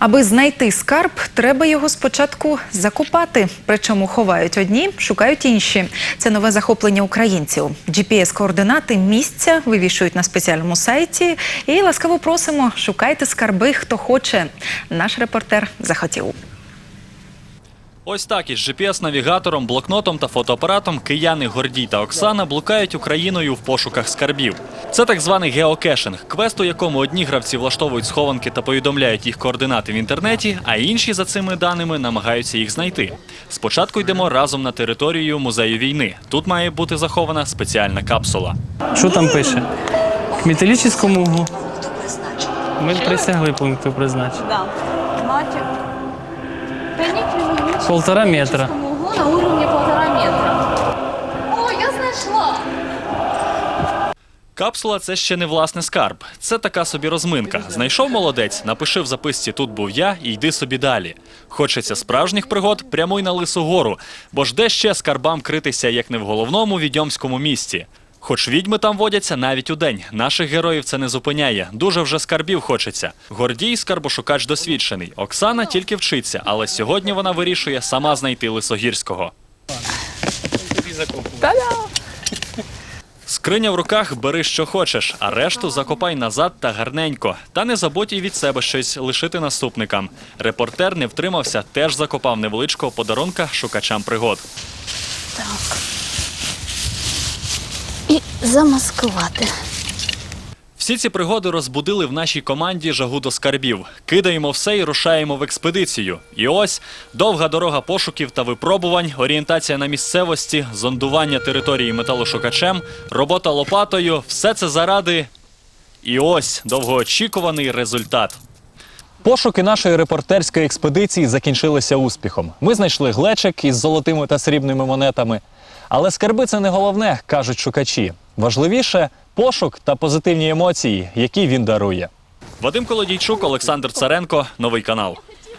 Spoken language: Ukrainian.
Аби знайти скарб, треба його спочатку закопати. Причому ховають одні, шукають інші. Це нове захоплення українців. GPS-координати місця вивішують на спеціальному сайті. І ласкаво просимо, шукайте скарби, хто хоче. Наш репортер захотів. Ось так із GPS-навігатором, блокнотом та фотоапаратом кияни Гордій та Оксана блукають Україною в пошуках скарбів. Це так званий геокешинг, квест, у якому одні гравці влаштовують схованки та повідомляють їх координати в інтернеті, а інші за цими даними намагаються їх знайти. Спочатку йдемо разом на територію музею війни. Тут має бути захована спеціальна капсула. Що там пише? К металічному углу. Ми присягли пункту призначення. Да. Полтора метра. углу на уровне полтора метра. О, я знайшла! Капсула це ще не власне скарб. Це така собі розминка. Знайшов молодець, напиши в записці Тут був я і йди собі далі. Хочеться справжніх пригод, прямуй на лису гору, бо ж де ще скарбам критися, як не в головному відьомському місті. Хоч відьми там водяться навіть у день. Наших героїв це не зупиняє. Дуже вже скарбів хочеться. Гордій скарбошукач досвідчений. Оксана тільки вчиться, але сьогодні вона вирішує сама знайти лисогірського. Скриня в руках бери що хочеш, а решту закопай назад та гарненько. Та не забудь і від себе щось лишити наступникам. Репортер не втримався, теж закопав невеличкого подарунка шукачам пригод. І замаскувати. Всі ці пригоди розбудили в нашій команді жагу до скарбів. Кидаємо все і рушаємо в експедицію. І ось довга дорога пошуків та випробувань, орієнтація на місцевості, зондування території металошукачем, робота лопатою все це заради. І ось довгоочікуваний результат. Пошуки нашої репортерської експедиції закінчилися успіхом. Ми знайшли глечик із золотими та срібними монетами. Але скарби це не головне, кажуть шукачі. Важливіше пошук та позитивні емоції, які він дарує. Вадим Колодійчук, Олександр Царенко, новий канал.